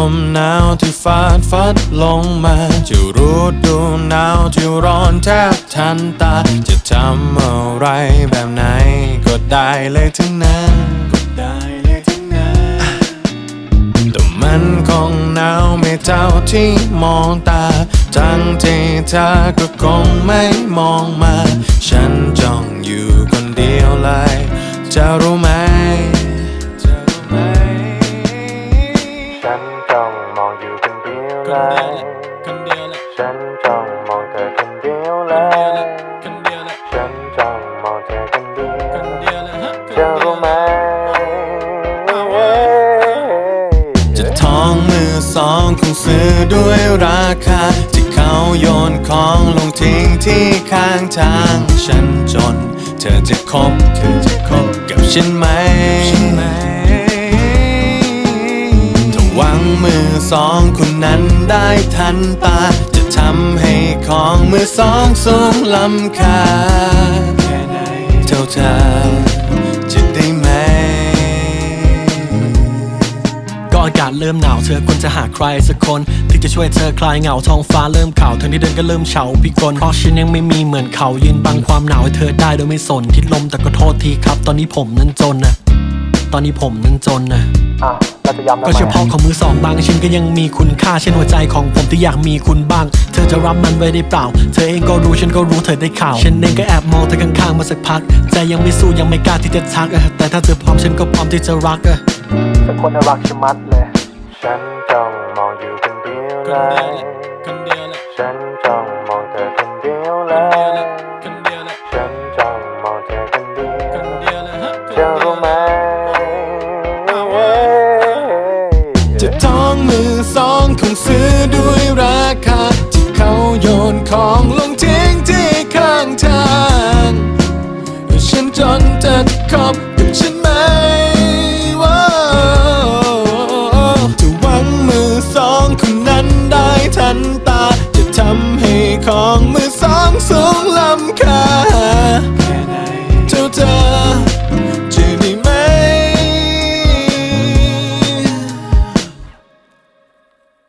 ลมหนาวที่ฟาดฟัดลงมาจะรู้ดูหนาวที่ร้อนแทบทันตา จะทำอะไรแบบไหน ก็ได้เลยทั้งนั้นก็ได้เลยทั้งนั้นแต่มันคงหนาวไม่เท่าที่มองตา ทั้งที่เธอก็คงไม่มองมา ฉันจ้องอยู่คนเดียวเลยจะรู้ไหม คนเดียวเลยคนเดียวแหละฉันจ้องมองเธอคนเดียวเลยคนเดียวแหละฉันจ้องมองเธอคนเดียวคนเดียวแหละฮะจะรู้ไหมจะท้องมือสองคงซื้อด้วยราคา ที่เขาโยนของลงทิ้งที่ข้างทาง ฉันจน เธอจะคบเธอจะคบกับฉันไหม มือสองคนนั้นได้ทันตา จะทำให้ของมือสองสูงลำค่าเท่าเธอจะได้ไหม ก็อากาศเริ่มหนาวเธอควรจะหาใครสักคนที่จะช่วยเธอคลายเหงาท้องฟ้าเริ่มขาวทางที่เดินก็เริ่มเฉาพิกลเพราะฉันยังไม่มีเหมือนเขายืนบังความหนาวให้เธอได้โดยไม่สนทิดลมแต่ก็โทษทีครับ ตอนนี้ผมนั้นจนนะตอนนี้ผมนั้นจนนะ อ้าวเราจะย้ำทำก็ไมเฉพาะของมือสองบางชิ้นก็ยังมีคุณค่าเช่นหัวใจของผมที่อยากมีคุณบ้าง เธอจะรับมันไว้ได้เปล่า เธอเองก็รู้ฉันก็รู้เธอได้ข่าว ฉันเองก็แอบมองเธอข้างๆมาสักพัก ใจยังไม่สู้ยังไม่กล้าที่จะทักอะแต่ถ้าเธอพร้อมฉันก็พร้อมที่จะรักอะสักคนน่ารักชะมัดเลย ฉันจ้องมองอยู่คนเดียวเลย องมือสองคงซื้อด้วยราคา ที่เขาโยนของลงทิ้งที่ข้างทางฉันจนจะขอบกับฉันไหมว้จะวางมือสองคนนั้นได้ทันตา จะทำให้ของมือสองสูงลำคา